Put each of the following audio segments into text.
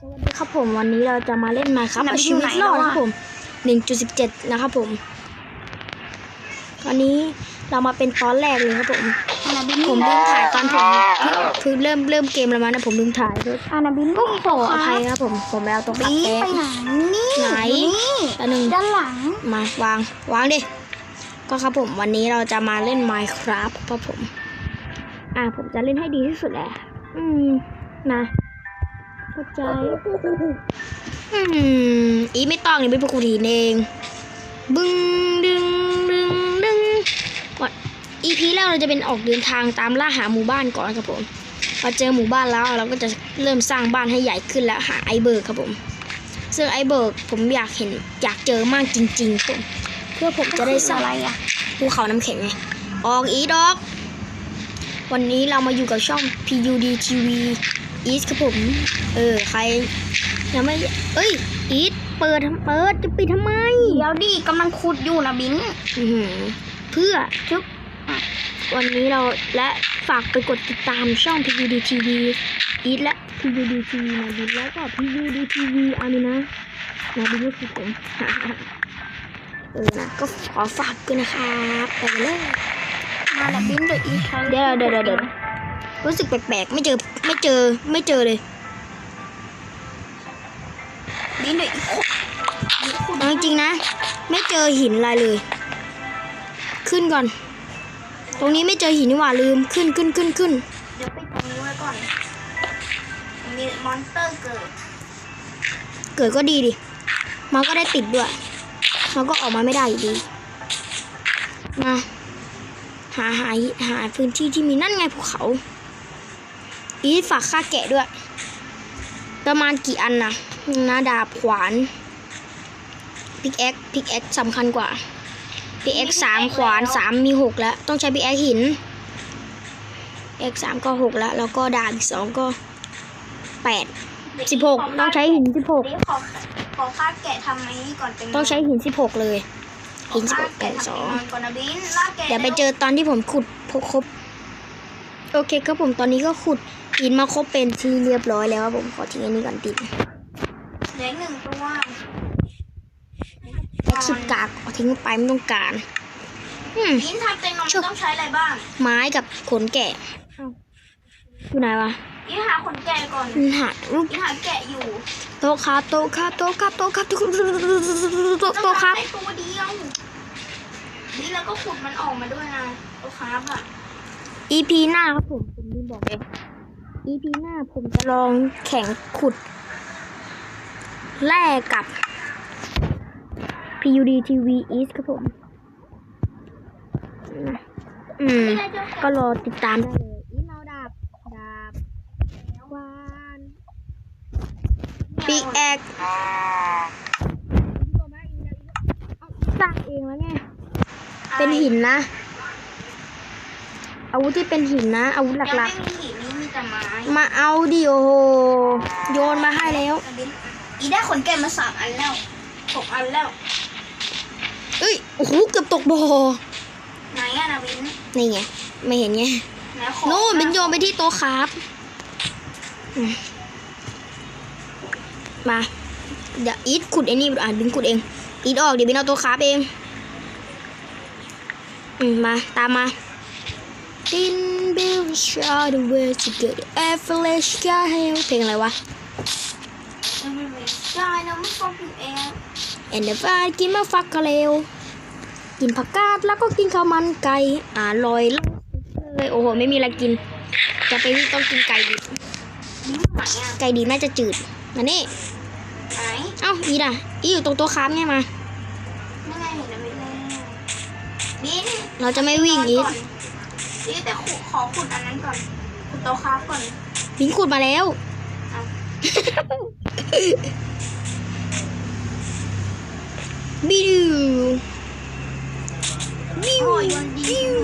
สวัสดีครับผมวันนี้เราจะมาเล่น Minecraft ไหนเอาชีวิตอยู่ไหนรอดแล้วนะอะครับผม1.17นะครับผมวันนี้เรามาเป็นตอนแรกเลยครับผมอานาบินผมลืมถ่ายตอนผมคือเริ่มเริ่มเกมแล้วมั้งนะผมลืมถ่ายก็อานาบินบุ้งขออภัยครับผมผมไปเอาตรงปักบีแป๊ไปไหนนี่ไหนนี่อันหนึ่งด้านหลังมาวางวางดิก็ครับผมวันนี้เราจะมาเล่น Minecraft ครับผม อ่าผมจะเล่นให้ดีที่สุดแหละอืมนะ เข้าใจอืมอีไม่ต้องนี่เป็นปกติเอง บึ้งดึงดึงดึงวัดอีพีแรกเราจะเป็นออกเดินทางตามล่าหาหมู่บ้านก่อนครับผมพอเจอหมู่บ้านแล้วเราก็จะเริ่มสร้างบ้านให้ใหญ่ขึ้นแล้วหาไอเบิร์กครับผม ซึ่งไอเบิร์กผมอยากเห็นอยากเจอมากจริงๆผมเพื่อผมจะได้สร้างอะไรอะภูเขาน้ำแข็งไงออกอีดอก วันนี้เรามาอยู่กับช่อง PUD TV East ครับผม เออ ใครยังไม่ เอ้ย อีทเปิดทำเปิดจะปิดทำไม เดี๋ยวดิกำลังขุดอยู่นะบินอื้อหือเพื่อจุ๊บวันนี้เราและฝากไปกดติดตามช่อง PUD TV East และ PUD TV นาบินแล้วก็ PUD TV อามินะนาบินก็คือผม เออนะก็ขอฝากด้วยนะครับไปกันเลยมานาบินเดี๋ยวอีใช้เดี๋ยวเดี๋ยวเดี๋ยวเดี๋ยว รู้สึกแปลกๆ ไม่เจอ ไม่เจอ ไม่เจอเลยบินเดี๋ยวอีขุดอีขุดเอาจริงๆนะ ไม่เจอหินอะไรเลย ขึ้นก่อน ตรงนี้ไม่เจอหินนี่หว่าลืม ขึ้นขึ้นขึ้นขึ้นเดี๋ยวปิดตรงนี้ไว้ก่อน มีมอนสเตอร์เกิด เกิดก็ดีดิ มันก็ได้ติดด้วย มันก็ออกมาไม่ได้อยู่ดี มา หาหาหาพื้นที่ที่มีนั่นไงภูเขา อีฝากค่าแกะด้วย ประมาณกี่อันนะนาดาบขวานพิกแอคพิกแอคสำคัญกว่าพิกแอคสามขวานสามมีหกแล้ว ต้องใช้พิกแอคหินเอ็กสามก็หกแล้ว แล้วก็ดาบอีกสองก็แปดสิบหกต้องใช้หินสิบหกเดี๋ยวขอขอค่าแกะทำไอ้นี่ก่อนเป็นต้องใช้หินสิบหกเลยขอหินสิบค่าหกแปแกะดทำสองเป็นนอนก่อนนะบินลากแกะเดี๋ยวไปเจอตอนที่ผมขุดพบครบ โอเคครับผมตอนนี้ก็ขุดหินมาครบเป็นที่เรียบร้อยแล้วครับผมขอทิ้งอันนี้ก่อนติดเหลืออีกหนึ่งตัวแอคคิดกากเอาทิ้งไปไม่ต้องการอืมบินทำเต็งนอนชุบต้องใช้อะไรบ้าง ไม้กับขนแกะเอ้าอยู่ไหนวะบินหาขนแกะก่อนมันหารูปบินหาแกะอยู่ โต๊ะครับโต๊ะครับโต๊ะครับโต๊ะครับโต๊ะโต๊ะโต๊ะครับต้องหาแตัวเดียวนี่แล้วก็ขุดมันออกมาด้วยนะตัวครับอะ EP หน้าครับผมผมลืมบอกเลย EP หน้าผมจะลองแข่งขุดแลกกับ PUD TV East ครับผม อืม ก็รอติดตามได้เลย อีเมาดาบ ดาบวานปีแอกสร้างเองแล้วไง เป็นหินนะ อาวุธที่เป็นหินนะ อาวุธหยังลัไม่กมีหินนี่มีแต่ไม้ๆ มาเอาดิโอโหโยนมาให้แล้วบินอีได้ขนแกะมาสามอันแล้วหกอันแล้วเอ้ยโอ้โหเกือบตกบ่อไหนอะนะบินนี่ไงไม่เห็นไงไหนขอโน่นเป็นโยนไปที่โต๊ะครับอืมมาเดี๋ยวอีทขุดไอ้นี่อะดึงขุดเองอีทออกเดี๋ยวบินเอาโต๊ะครับเองอืมมาตามมา Din Bill shot away to get the average guy เพลงอะไรวะยังไม่มีใช่นะไม่ฟังผิดเอง and the f i กินมาฟักกะเลวกินผักกาดแล้วก็กินข้าวมันไก่อร่อยเลยโอ้โห ไม่มีอะไรกิน จะไปวิ่งต้องกินไก่ดิบบินไหนอะไก่ดิบน่าจะจืดมานี่ไหนเอ้าอีด่ะอีอยู่ตรงโต๊ะค้ามไงมาไม่ไงเห็นแล้วไม่เลยบินเราจะไม่วิ่งอีท นี่แต่ขุดขอขุดอันนั้นก่อนขุดโต๊ะครับก่อนบินขุดมาแล้วเอาบิวบิวโอ้ยมันดีบิว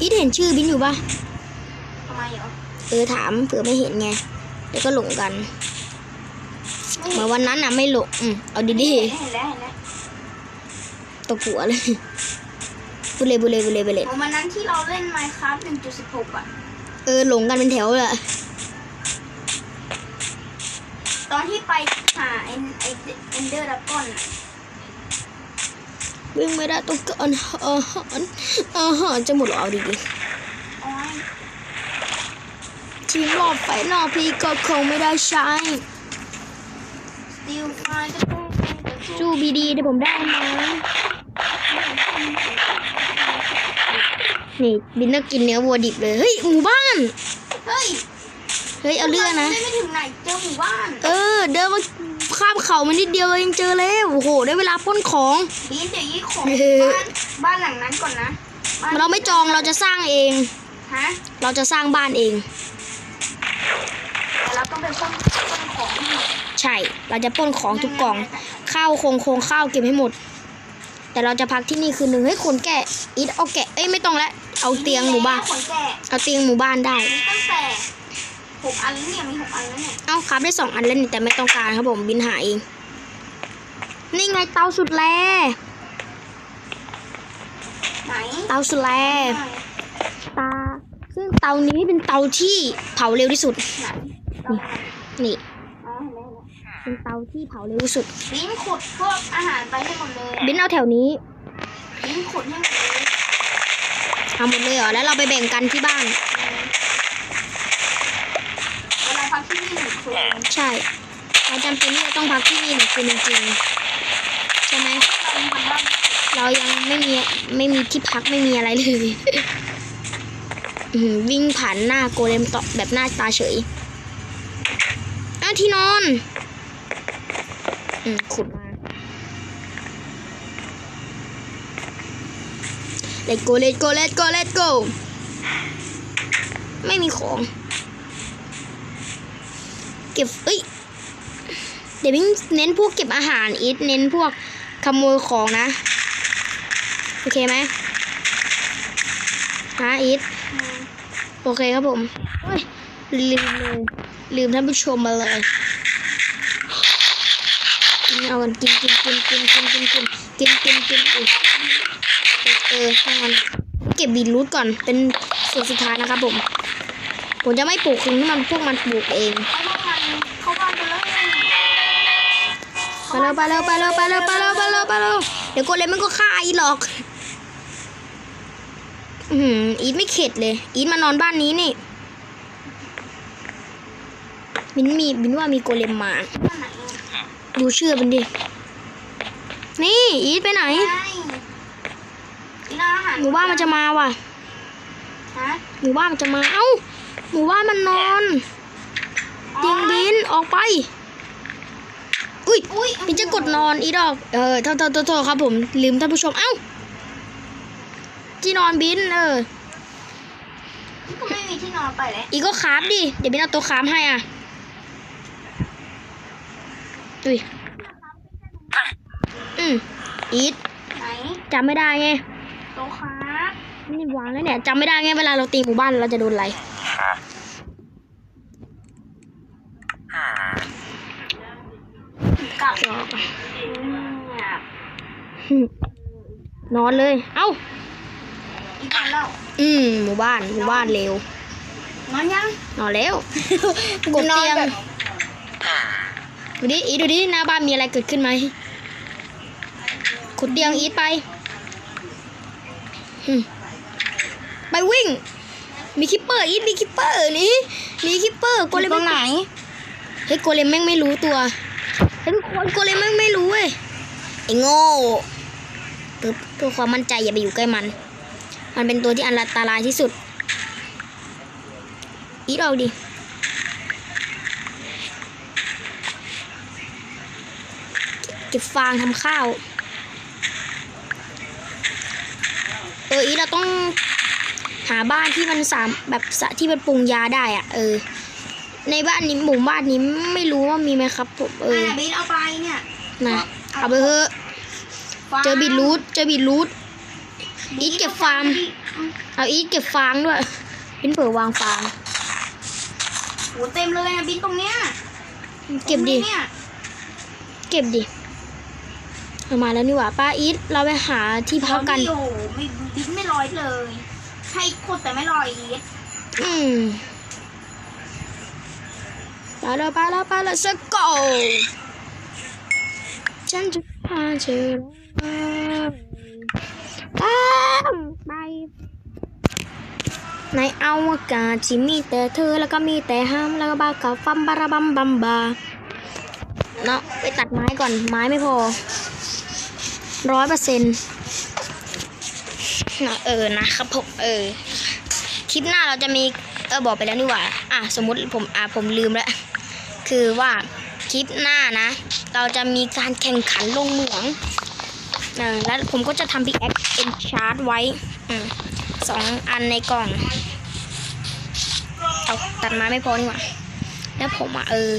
อีทเห็นชื่อบินอยู่ปะทำไมเหรอเออถามเผื่อไม่เห็นไงเดี๋ยวก็หลงกันไม่เหเห็มือนนวันนั้นน่ะไม่หลงอืมเอาดีเห็นแล้วเห็นแล้วๆตบหัวเลย บุเลยบุเลยบุเลยบุเลยเหมือนวันนั้นที่เราเล่น Minecraft 1.16อะ เออหลงกันเป็นแถวเลยอะตอนที่ไปหาเอ็นไอเอ็นเดอร์ดักก้อนอะวิ่งไม่ได้ต้องการอาหารอาหารจะหมดแล้วเอาดีโอ้ยๆทีมรอบไฟนอกพี่ก็คงไม่ได้ใช้สติลไฟก็ต้องเป็นกระสุนสู้บีดีเดี๋ยวผมได้ไหม นี่บินต้องกินเนื้อวัวดิบเลย เฮ้ย หมู่บ้าน เฮ้ย เฮ้ย เอาเรื่องนะไม่ไม่ถึงไหนเจอหมู่บ้าน เออ เดินมาข้ามเขามานิดเดียวเองเจอแล้ว โอ้โห ได้เวลาปล้นของบีนเดี๋ยวยี่ของเฮ้ยบ้านบ้านหลังนั้นก่อนนะบ้นเราไม่จองเราจะสร้างเอง ฮะ เราจะสร้างบ้านเองแต่เราต้องไปพ่นพ่นของให้หมดใช่ เราจะปล้นของทุกกล่อง ข้าวโครงโครงข้าวเก็บให้หมด แต่เราจะพักที่นี่คืนหนึ่งเฮ้ยคนแกะอีทเอาแกะเอ้ยไม่ต้องละเอาเตียงหมู่บ้านขนแกะเอาเตียงหมู่บ้านได้ มีตั้งแต่หกอันแล้วเนี่ยมีหกอันแล้วเนี่ยเอาครับได้สองอันแล้วนี่แต่ไม่ต้องการครับผมบินหาเอง นี่ไงเตาสุดแลไหนเตาสุดแลไหนตาซึ่งเตานี้เป็นเตาที่เผาเร็วที่สุด ไหนนี่อ๋อ เห็นไหมเห็นไหมเป็นเตาที่เผาเร็วที่สุด บินขุดพวกอาหารไปให้หมดเลยบินเอาแถวนี้บินขุดให้หมดเลยเอาหมดเลยเหรอ แล้วเราไปแบ่งกันที่บ้าน เวลาพักที่นี่หนึ่งคืนใช่ เราจำเป็นที่จะต้องพักที่นี่หนึ่งคืนจริงๆ ใช่ไหม เราทำบ้านเรายังไม่มีไม่มีที่พักไม่มีอะไรเลย อื้อหือวิ่งผ่านหน้าโกเลมต่อแบบหน้าตาเฉยอ้าว ที่นอนอืมขุดมา Let's go Let's go Let's go Let's go ไม่มีของ เก็บเอ้ยเดี๋ยววิ่งเน้นพวกเก็บอาหารอีทเน้นพวกขโมยของนะ โอเคไหมฮะอีทโอเคครับผมโอ้ยลืมเลย ลืมท่านผู้ชมมาเลยกินเอากันกินกินกินกินกินกินกินกินกินกินกินเออช่างมันเก็บบีทรูทก่อนเป็นส่วนสุดท้ายนะครับผมผมจะไม่ปลูกคืนให้มันพวกมันปลูกเองเอาพวกมันเข้าบ้านไปเลยไปเร็วไปเร็วไปเร็วไปเร็วไปเร็วไปเร็วไปเร็วเดี๋ยวโกเลมมันก็ฆ่าอีหรอกอือหืออีทไม่เข็ดเลย อีทมานอนบ้านนี้นี่ บินมีบินว่ามีโกเลมมาบ้านไหนอะดูชื่อมันดิ นี่อีทไปไหนใช่กินอาหารหมู่บ้านมันจะมาว่ะฮะหมู่บ้านมันจะมา เอ้า หมู่บ้านมันนอนจริงบินออกไปอุ้ยอุ้ยบินจะกดนอนอีดอก เออโทษโทษโทษโทษครับผม ลืมท่านผู้ชม เอ้าที่นอนบิน เออ ก็ไม่มีที่นอนไปเลย อีกก็คราฟดิ เดี๋ยวบินเอาตัวคราฟให้อะ อุ้ยอืมอีทไหนจำไม่ได้ไงโต๊ะครับนี่วางแล้วเนี่ยจำไม่ได้ไงเวลาเราตีหมู่บ้านเราจะโดนอะไรกลับก็เนี่ยนอนเลย เอ้าอีกวันแล้วอืมหมู่บ้านหมู่บ้านเร็วนอนยังนอนแล้วกดเตียงแบบ ดูดิอีทดูดิหน้าบ้านมีอะไรเกิดขึ้นไหมขุดเตียงอีทไปอืมไปวิ่ง มีคิปเปอร์อีทมีคิปเปอร์หนี่มีคิปเปอร์โกเลมตรงไหนเฮ้ยโกเลมแม่งไม่รู้ตัวเฮ้ยทุกคนโกเลมแม่งไม่รู้เว้ยไอ้โง่ปึ๊บเพื่อความมั่นใจอย่าไปอยู่ใกล้มัน มันเป็นตัวที่อันตรายที่สุดอีทเอาดิ เก็บฟางทำข้าว เอออีทเราต้องหาบ้านที่มันสามแบบสะที่มันปรุงยาได้อะเออ ในบ้านนี้หมู่บ้านนี้ไม่รู้ว่ามีไหมครับผมเอออะบินเอาไปเนี่ยนะเอาไปเถอะเจอบีทรูทเจอบีทรูทอีทเก็บฟาร์มเอาอีทเก็บฟางด้วยเป็นเผื่อวางฟางโหเต็มเลยนะบินตรงเนี้ยเก็บดิตรงนี้เนี่ยเก็บดิ เอามาแล้วนี่หว่าป้าอีทเราไปหาที่พักกันโอ้โหไม่บินไม่ลอยเลยให้ขุดแต่ไม่ลอยอีทอืมไปแล้วไปแล้วไปแล้วสกอฉันจะพาเธอตามไปในอวกาศที่มีแต่เธอแล้วก็มีแต่ห้ามแล้วก็บากับฟัมบาราบัมบัมบาเนาะไปตัดไม้ก่อนไม้ไม่พอ ร้อยเปอร์เซ็นต์เออนะครับผมเออ คลิปหน้าเราจะมี เออบอกไปแล้วนี่หว่า อะสมมติผมอะผมลืมแล้ว คือว่าคลิปหน้านะ เราจะมีการแข่งขันลงเหมืองเออแล้วผมก็จะทำพิกแอคเอนชาร์ดไว้สองอันในกล่อง เอาตัดไม้ไม่พอนี่หว่า แล้วผมอะเออ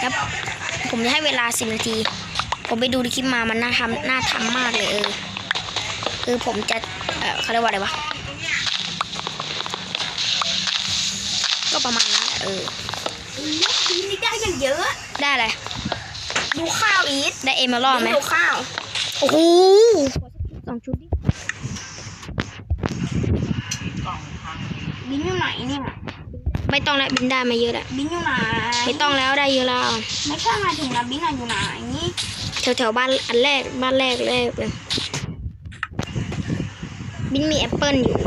แล้วผมจะให้เวลาสิบนาที ผมไปดูในคลิปมามันน่าทำน่าทำมากเลยเออคือผมจะเออเขาเรียกว่าอะไรวะก็ประมาณนั้นแหละเออทีนี้ได้อย่างเยอะ ได้อะไรดูข้าวอีทได้เอมเมอรัลไหมดูข้าวโอ้โหสองชุดดิบินอยู่ไหนเนี่ยไม่ต้องแล้วบินได้มาเยอะแล้วบินอยู่ไหนไม่ต้องแล้วได้เยอะแล้วไม่ใช่หมายถึงนะบินอะอยู่ไหนนี่ แถวแถวๆบ้านอันแรกบ้านแรกแรกเลยบินมีแอปเปิลอยู่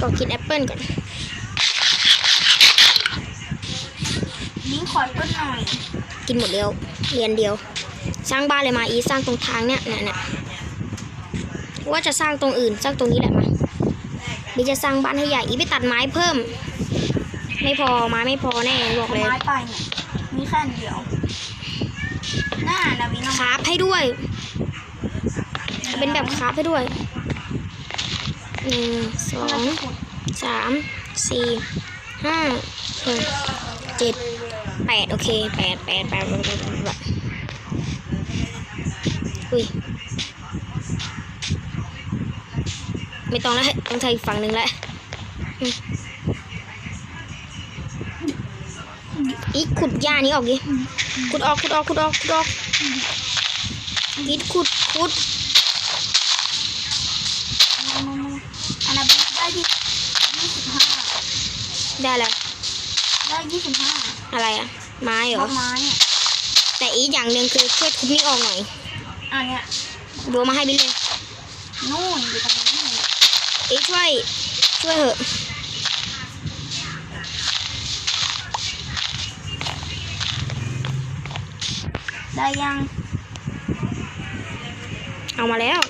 ก็กินแอปเปิลก่อนบินขอต้นหน่อย กินหมดเร็วเรียนเดียว สร้างบ้านเลยมาอีสร้างตรงทางเนี่ยเนี่ยเนี่ยว่าจะสร้างตรงอื่นสร้างตรงนี้แหละมาบีจะสร้างบ้านให้ใหญ่อีไปตัดไม้เพิ่ม ไม่พอไม้ไม่พอแน่บอกเลยไม้ไปเนี่ยมีแค่อันเดียวหน้านะบินเอาคราฟให้ด้วย เป็นแบบคราฟให้ด้วยหนึ่งสองสามสี่ห้าหกเจ็ดแปดโอเคแปดแปดแปดแปดแปดแปดแปดอุ้ยไม่ต้องแล้วต้องใช้อีกฝั่งหนึ่งแล้ว อืมอีกขุดหญ้านี้ออกดิขุดออกขุดออกขุดออกขุดออกอีกขุดขุดมามามาอันนั้นบินได้ที่ยี่สิบห้าได้แล้วได้ยี่สิบห้าอะไรอะไม้เหรต้อนไม้เนี่ยแต่อีกอย่างหนึ่งคือช่วยทุบนี่ออกหน่อยอันเนี้ยดูมาให้บินเลยนู่นอยู่ตรงนี้อีกช่วยช่วยเหอะ ได้ยัง เอามาแล้ว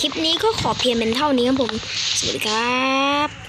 คลิปนี้ก็ขอเพียงเป็นเท่านี้ครับผม สวัสดีครับ